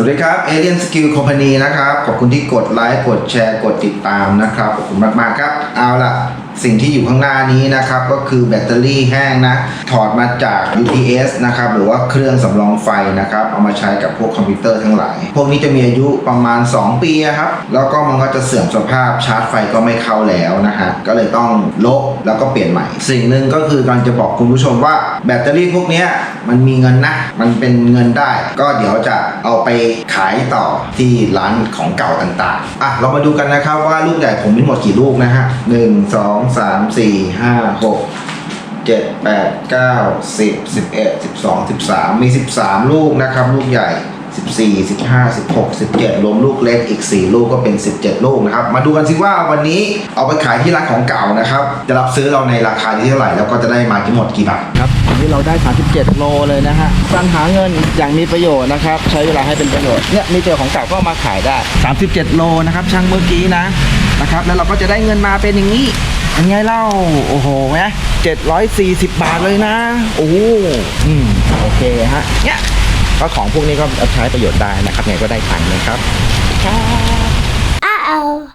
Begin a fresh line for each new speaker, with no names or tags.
สวัสดีครับ Alien Skill Company นะครับ ขอบคุณที่กดไลค์ กดแชร์ กดติดตามนะครับ ขอบคุณมาก ๆ ครับ เอาล่ะ สิ่งที่อยู่ข้างหน้านี้นะครับก็คือแบตเตอรี่แห้งนะ ถอดมาจาก UPS นะครับหรือว่าเครื่องสำรองไฟนะครับเอามาใช้กับพวกคอมพิวเตอร์ทั้งหลาย พวกนี้จะมีอายุประมาณ 2 ปีครับแล้วก็มันก็จะเสื่อมสภาพชาร์จไฟก็ไม่เข้าแล้วนะฮะก็เลยต้องลบแล้วก็เปลี่ยนใหม่ สิ่งหนึ่งก็คือการจะบอกคุณผู้ชมว่าแบตเตอรี่พวกนี้มันมีเงินนะ มันเป็นเงินได้ ก็เดี๋ยวจะเอาไปขายต่อที่ร้านของเก่าต่างๆอะเรามาดูกันนะครับว่าลูกใหญ่ผมมีหมดกี่ลูกนะฮะหนึ่งสองสามสี่ห้าหกเจ็ดแปดเก้าสิบสิบเอ็ดสิบสองสิบสามมีสิบสามลูกนะครับ ลูกใหญ่สิบสี่สิบห้าสิบหกสิบเจ็ดรวมลูกเล็กอีกสี่ลูกก็เป็นสิบเจ็ดลูกนะครับ มาดูกันสิว่าวันนี้เอาไปขายที่ร้านของเก่านะครับ จะรับซื้อเราในราคาที่เท่าไหร่แล้วก็จะได้มาทั้งหมดกี่บาท
ครับวันนี้เราได้ 37 โลเลยนะฮะการหาเงินอย่างมีประโยชน์นะครับ ใช้เวลาให้เป็นประโยชน์เนี่ยมีเจอของเก่าก็เอามาขายได้ 37 โลนะครับช่างเมื่อกี้นะนะครับแล้วเราก็จะได้เงินมาเป็นอย่างนี้ เป็นไงเล่า โอ้โหไงเจ็
ดร้อยสี่สิ
บบาทเลยนะ โอ้อืมโอเคฮะ เนี่ยก็ของพวกนี้ก็เอาใช้ประโยชน์ได้นะครับไงก็ได้ถังนะครับ
Uh oh.